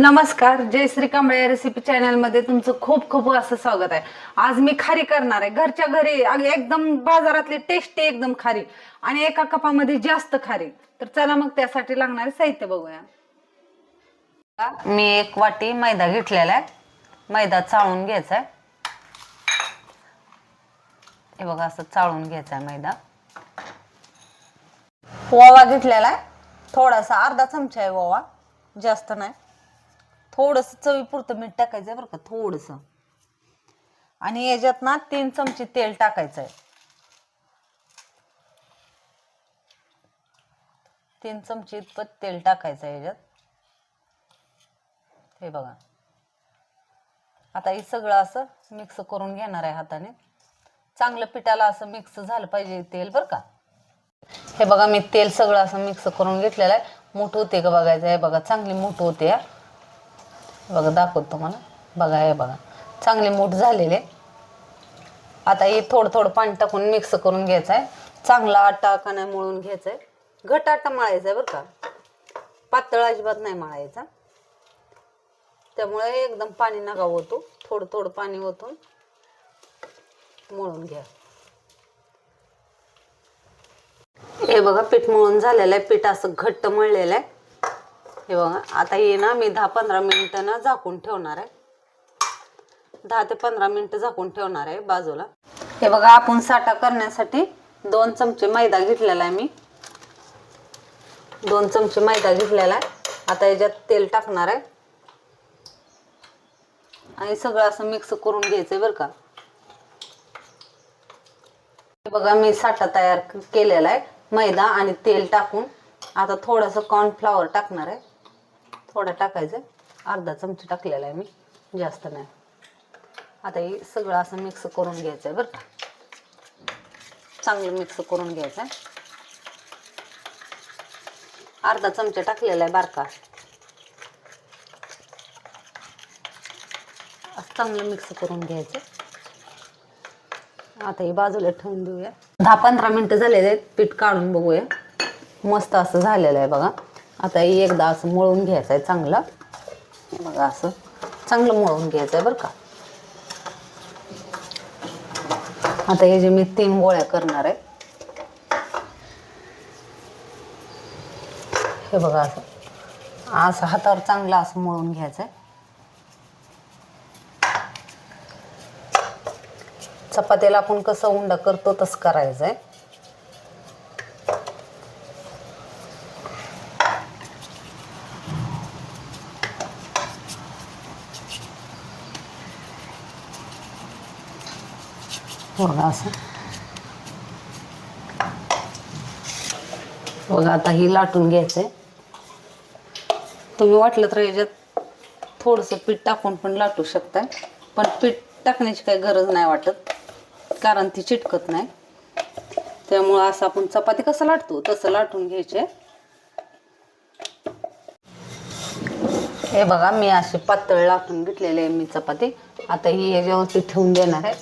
नमस्कार जय श्री कांबळे रेसिपी चॅनलमध्ये तुमचं खूप खूप असं स्वागत आहे. आज मी खारी करणार आहे. घरच्या घरी अगदी एकदम बाजारातली टेस्टी एकदम खारी. आणि एका कपामध्ये जास्त खारी. तर चला मग त्यासाठी लागणारे साहित्य बघूया. मी एक वाटी मैदा घेतलेला आहे. मैदा चाळून घ्यायचा आहे हे बघा असं चाळून घ्यायचा आहे मैदा. ओवा घेतलेला आहे. थोडासा अर्धा चमचा आहे ओवा. जास्त नाही. थोडस चवीपुरतं मीठ टाकायचं आहे बरं का थोडस. आणि याच्यात ना तीन चमचे तेल टाकायचं आहे तीन चमचे इतपत तेल टाकायचं आहे याच्यात. हे बघा. आता हे सगळं असं मिक्स करून घेणार आहे हाताने. चांगलं पिठाला असं मिक्स झालं पाहिजे तेल बरं का. हे बघा मी तेल सगळं असं मिक्स करून घेतलेलं आहे. मोठं होते का बघायचं? आहे बघा चांगली मोठं होते हा. बघा दाखवतो तुम्हाला. बघा हे बघा. चांगले मूठ झालेले. आता हे थोडं थोडं पाणी टाकून मिक्स करून घ्यायचं आहे चांगला आटा का नाही मळून घ्यायचा आहे घट आटा मळायचा आहे बरं का. पातळ अजिबात नाही मळायचा. त्यामुळे एकदम पाणी नका होतो थोडं थोडं पाणी ओतून मळून घ्या. हे बघा पीठ मळून झालेलं आहे. पीठ असं घट्ट मळलेलं आहे. हे बघा आता हे ना मी दहा पंधरा मिनिटं ना झाकून ठेवणार आहे. दहा ते पंधरा मिनिटं झाकून ठेवणार आहे बाजूला. हे बघा आपण साठा करण्यासाठी दोन चमचे मैदा घेतलेला आहे मी. दोन चमचे मैदा घेतलेला आहे. आता याच्यात तेल टाकणार आहे. आणि सगळं असं मिक्स करून घ्यायचं आहे बरं का. हे बघा मी साठा तयार केलेला आहे मैदा आणि तेल टाकून. आता थोडंसं कॉर्नफ्लॉवर टाकणार आहे. थोडं टाकायचं. अर्धा चमचा टाकलेला आहे मी. जास्त नाही. आता हे सगळं असं मिक्स करून घ्यायचं आहे बरं का. चांगलं मिक्स करून घ्यायचं आहे अर्धा चमचा टाकलेला आहे बारका. असं चांगलं मिक्स करून घ्यायचं आता हे बाजूला ठेवून देऊया. दहा पंधरा मिनटं झालेले आहेत. पीठ काढून बघूया. मस्त असं झालेलं आहे बघा. आता एकदा असं मळून घ्यायचं आहे चांगलं. बघा असं चांगलं मळून घ्यायचं आहे बरं का. आता हे जे मी तीन गोळ्या करणार आहे. हे बघा असं. असं हातावर चांगलं असं मळून घ्यायचं आहे. चपातीला आपण कसं उंडा करतो तसं करायचं आहे. बघा असं. बघा आता ही लाटून घ्यायचंय. तुम्ही वाटलं तर याच्यात थोडंसं पीठ टाकून पण लाटू शकताय. पण पीठ टाकण्याची काही गरज नाही वाटत कारण ती चिटकत नाही. त्यामुळं असं आपण चपाती कसं लाटतो तसं लाटून घ्यायचे. हे बघा मी असे पातळ लाटून घेतलेले आहे मी चपाती. आता ही याच्यावरती ठेवून देणार आहे.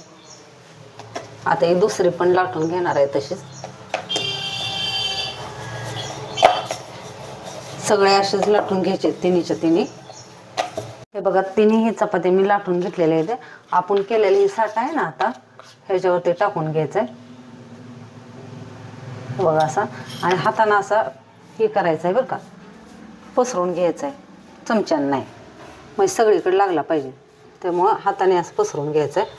आता ही दुसरी पण लाटून घेणार आहे तशीच सगळे असेच लाटून घ्यायचे तिन्हीच्या तिन्ही. हे बघा तिन्ही चपाती मी लाटून घेतलेले आहेत आपण केलेली ही साठ आहे ना आता ह्याच्यावरती टाकून घ्यायचंय. आहे बघा असा. आणि हातानं असा हे करायचं आहे बरं का. पसरून घ्यायचं आहे चमच्यानं नाही. म्हणजे सगळीकडे लागला पाहिजे. त्यामुळं हाताने असं पसरून घ्यायचं आहे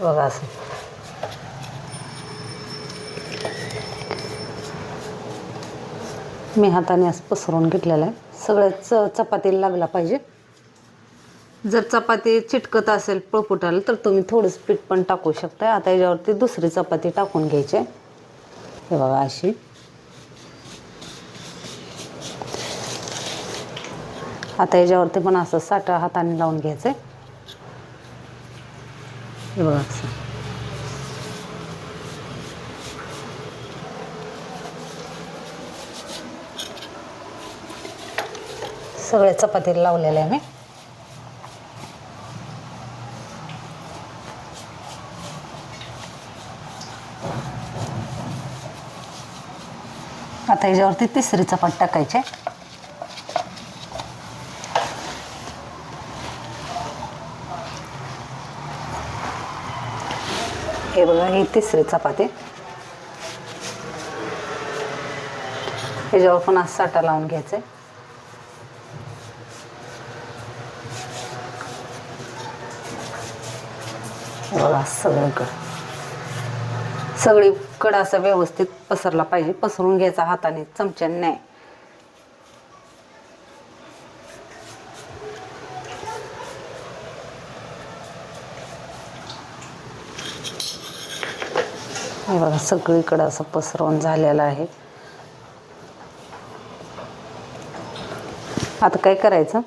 बघा असं. मी हाताने असं पसरून घेतलेलं आहे. सगळ्या च चपातीला लागला पाहिजे. जर चपाती चिटकत असेल पळपुटाला तर तुम्ही थोडंसं पीठ पण टाकू शकता आता याच्यावरती दुसरी चपाती टाकून घ्यायची आहे. हे बघा अशी. आता याच्यावरती पण असं साठा हाताने लावून घ्यायचं आहे. हे बघा असं. सगळ्या चपातीला लावलेल्या आहे मी. आता याच्यावरती तिसरी चपात टाकायचे. हे बघा ही तिसरी चपाती. याच्यावर पण आज साठा लावून घ्यायचं आहे बघा सगळीकडं. सगळीकडं असं व्यवस्थित पसरला पाहिजे. पसरून घ्यायचा हाताने चमच्याने नाही. हे बघा सगळीकडं असं पसरवून झालेलं आहे. आता काय करायचं?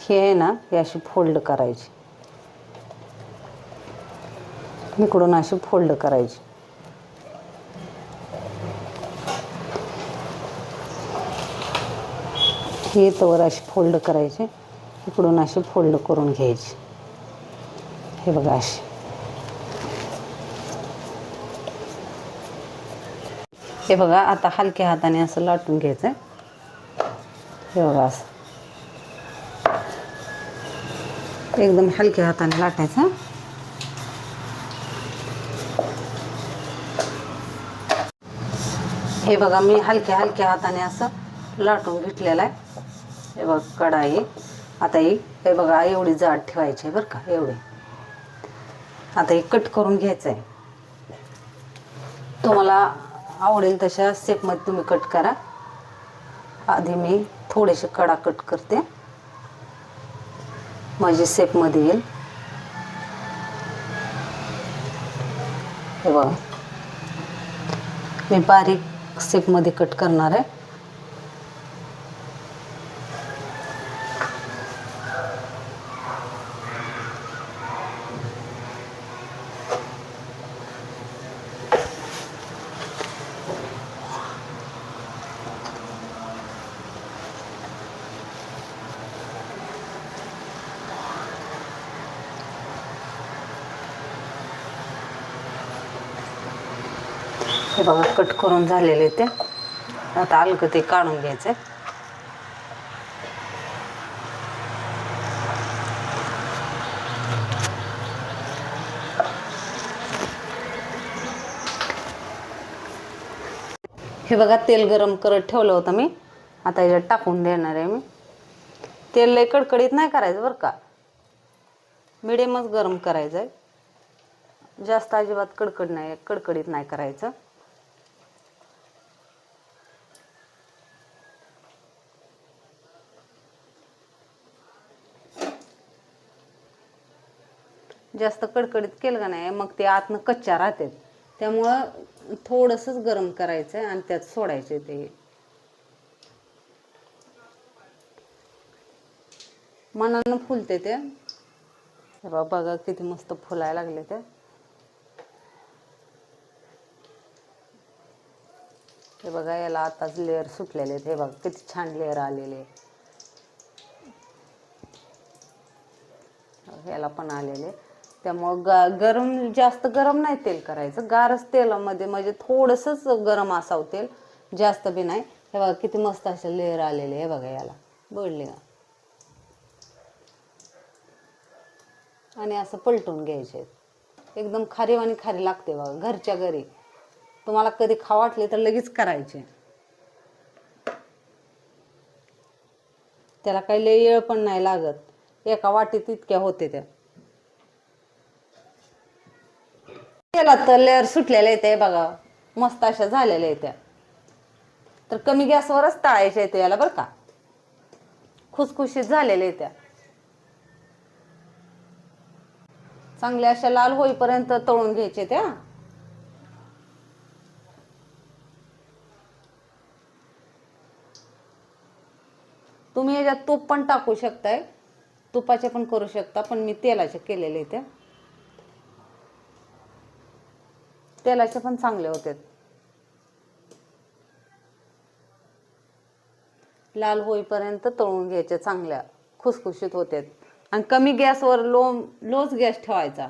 हे आहे ना हे अशी फोल्ड करायची. इकडून अशी फोल्ड करायची. हे तवर अशी फोल्ड करायची. इकडून अशी फोल्ड करून घ्यायची. हे बघा अशी. हे बघा आता हलक्या हाताने असं लाटून घ्यायचं हे बघा असं. एकदम हलक्या हाताने लाटायचं. हे बघा मी हलक्या हलक्या हाताने असं लाटून घेतलेलं आहे. हे बघा कढाई. आता ही हे बघा एवढी जाड ठेवायची आहे बरं का एवढी. आता हे कट करून घ्यायचं आहे. तुम्हाला आवडेल तशा सेपमध्ये तुम्ही कट करा. आधी मी थोडेसे कडा कट करते. माझी शेपमध्ये येईल. हे बघा. मी बारीक सेपमध्ये कट करणार आहे. हे बघा कट करून झालेले ते. आता अलगं ते काढून घ्यायचं आहे हे बघा तेल गरम करत ठेवलं होतं मी. आता याच्यात टाकून देणार आहे मी. तेल लय कडकडीत नाही करायचं बरं का. मिडियमच गरम करायचं आहे जास्त अजिबात कडकड नाही कडकडीत नाही करायचं. जास्त कडकडीत केलं का नाही मग ते आतनं कच्च्या राहतात. त्यामुळं थोडंसंच गरम करायचं आहे आणि त्यात सोडायचे ते. मनानं फुलते ते. बघा किती मस्त फुलायला लागले ते. हे बघा याला आताच लेअर सुटलेले आहेत. हे बघा किती छान लेअर आलेले. ह्याला याला पण आलेले. त्यामुळं गा गरम जास्त गरम नाही तेल करायचं. गारच तेलामध्ये म्हणजे थोडंसंच गरम असावं तेल. जास्त बी नाही. हे बघा किती मस्त असे लेअर आलेले हे बघा याला. बळले का आणि असं पलटून घ्यायचे. एकदम खारीवाणी खारी लागते बघा घरच्या घरी. तुम्हाला कधी खा वाटले तर लगेच करायचे. त्याला काही लय येळ पण नाही लागत. एका वाटीत इतक्या होते त्या. त्याला तर लेअर सुटलेल्या येते बघा. मस्त अशा झालेल्या येत्या. तर कमी गॅसवरच तळायच्या येते याला बरं का. खुसखुशीत झालेल्या येत्या. चांगल्या अशा लाल होईपर्यंत तळून घ्यायचे त्या. तुम्ही याच्यात तूप पण टाकू शकताय. तुपाचे पण करू शकता पण मी तेलाचे केलेले त्या तेलाचे पण चांगले होते. लाल होईपर्यंत तळून घ्यायचे चांगल्या खुसखुशीत होते. आणि कमी गॅसवर लो लोच गॅस ठेवायचा.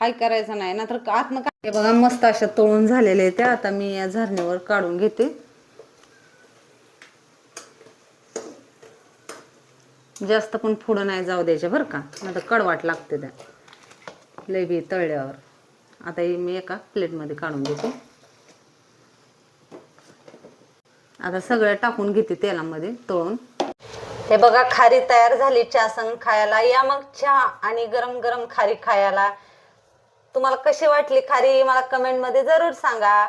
हाय करायचा नाही नाहीतर आतनं काय बघा मस्त अशा तळून झालेल्या त्या. आता मी या झरणीवर काढून घेते. जास्त पण पुढं नाही जाऊ द्यायचे बरं का. नाही तर कडवाट लागते त्या. लय बी तळल्यावर. आता हे मी एका प्लेटमध्ये काढून घेते. आता सगळं टाकून घेते तेलामध्ये तळून. हे बघा खारी तयार झाली चहा संग खायला. या मग चहा आणि गरम गरम खारी खायला. तुम्हाला कशी वाटली खारी? मला कमेंटमध्ये जरूर सांगा.